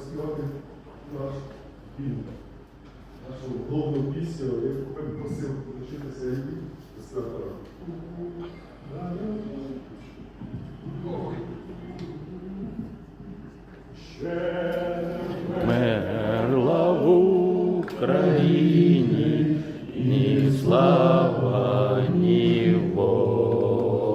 співати наш гімн, нашу головну пісню, яку я просив її до свята. Мерла в Україні ні слава, ні воля,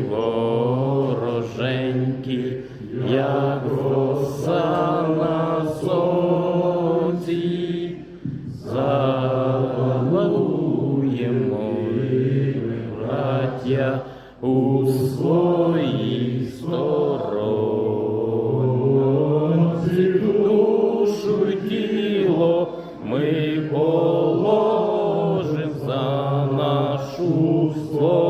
наші вороженьки, як роса на сонці, залуємо браття у своїй сторонці, душу тіло ми положим за нашу свободу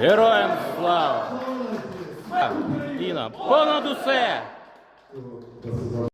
Героям слава! Іна, понад усе!